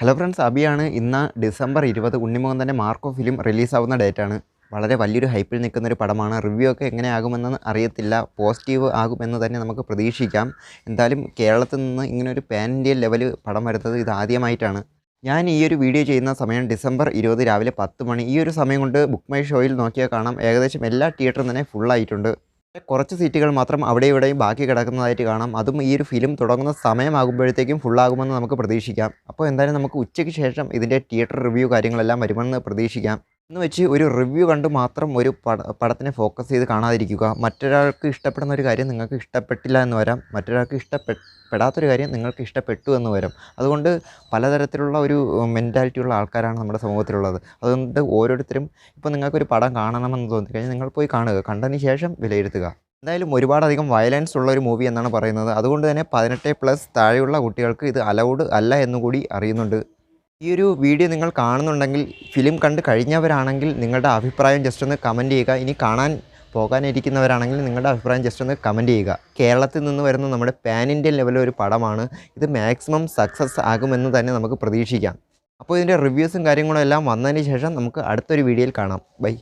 Hello friends അബിയാണ് ഇന്ന് December ഇരുപത് ഉണ്ണിമുഖന്തന്റെ Marco film റിലീസാവുന്ന ഡേറ്റാണ് വളരെ വലിയൊരു ഹൈപ്പിൽ നിൽക്കുന്ന ഒരു പടമാണ്. റിവ്യൂ ഒക്കെ എങ്ങനെയാകുമെന്ന് അറിയത്തില്ല. പോസിറ്റീവ് ആകുമെന്ന് തന്നെ നമുക്ക് പ്രതീക്ഷിക്കാം. എന്തായാലും കേരളത്തിൽ നിന്ന് ഇങ്ങനൊരു പാൻ ഇന്ത്യൻ ലെവൽ പടം വരുന്നത് ഇത് ആദ്യമായിട്ടാണ്. ഞാൻ ഈ ഒരു വീഡിയോ ചെയ്യുന്ന സമയം ഡിസംബർ ഇരുപത് രാവിലെ പത്ത് മണി. ഈ ഒരു സമയം കൊണ്ട് ബുക്ക് മൈ ഷോയിൽ നോക്കിയാൽ കാണാം. ഏകദേശം എല്ലാ തിയേറ്ററും തന്നെ ഫുള്ളായിട്ടുണ്ട് കുറച്ച് സീറ്റുകൾ മാത്രം അവിടെ ഇവിടെയും ബാക്കി കിടക്കുന്നതായിട്ട് കാണാം. അതും ഈ ഒരു ഫിലിം തുടങ്ങുന്ന സമയമാകുമ്പോഴത്തേക്കും ഫുള്ളാകുമെന്ന് നമുക്ക് പ്രതീക്ഷിക്കാം. അപ്പോൾ എന്തായാലും നമുക്ക് ഉച്ചയ്ക്ക് ശേഷം ഇതിന്റെ തിയേറ്റർ റിവ്യൂ കാര്യങ്ങളെല്ലാം വരുമെന്ന് പ്രതീക്ഷിക്കാം. എന്ന് വെച്ച് ഒരു റിവ്യൂ കണ്ട് മാത്രം ഒരു പട പടത്തിനെ ഫോക്കസ് ചെയ്ത് കാണാതിരിക്കുക. മറ്റൊരാൾക്ക് ഇഷ്ടപ്പെടുന്ന ഒരു കാര്യം നിങ്ങൾക്ക് ഇഷ്ടപ്പെട്ടില്ല എന്ന് വരാം. മറ്റൊരാൾക്ക് ഇഷ്ടപ്പെടാത്തൊരു കാര്യം നിങ്ങൾക്ക് ഇഷ്ടപ്പെട്ടു എന്ന് വരാം. അതുകൊണ്ട് പലതരത്തിലുള്ള ഒരു മെന്റാലിറ്റിയുള്ള ആൾക്കാരാണ് നമ്മുടെ സമൂഹത്തിലുള്ളത്. അതുകൊണ്ട് ഓരോരുത്തരും ഇപ്പോൾ നിങ്ങൾക്കൊരു പടം കാണണമെന്ന് തോന്നിക്കഴിഞ്ഞാൽ നിങ്ങൾ പോയി കാണുക. കണ്ടതിന് ശേഷം വിലയിരുത്തുക. എന്തായാലും ഒരുപാടധികം വയലൻസ് ഉള്ള ഒരു മൂവി എന്നാണ് പറയുന്നത്. അതുകൊണ്ട് തന്നെ പതിനെട്ട് പ്ലസ് താഴെയുള്ള കുട്ടികൾക്ക് ഇത് അലൗഡ് അല്ല എന്നുകൂടി അറിയുന്നുണ്ട്. ഈ ഒരു വീഡിയോ നിങ്ങൾ കാണുന്നുണ്ടെങ്കിൽ ഫിലിം കണ്ട് കഴിഞ്ഞവരാണെങ്കിൽ നിങ്ങളുടെ അഭിപ്രായം ജസ്റ്റ് ഒന്ന് കമന്റ് ചെയ്യുക. ഇനി കാണാൻ പോകാനിരിക്കുന്നവരാണെങ്കിൽ നിങ്ങളുടെ അഭിപ്രായം ജസ്റ്റ് ഒന്ന് കമന്റ് ചെയ്യുക. കേരളത്തിൽ നിന്ന് വരുന്ന നമ്മുടെ പാൻ ഇന്ത്യൻ ലെവലിൽ ഒരു പടമാണ്. ഇത് മാക്സിമം സക്സസ് ആകുമെന്ന് തന്നെ നമുക്ക് പ്രതീക്ഷിക്കാം. അപ്പോൾ ഇതിന്റെ റിവ്യൂസും കാര്യങ്ങളും എല്ലാം വന്നതിന് ശേഷം നമുക്ക് അടുത്തൊരു വീഡിയോയിൽ കാണാം. ബൈ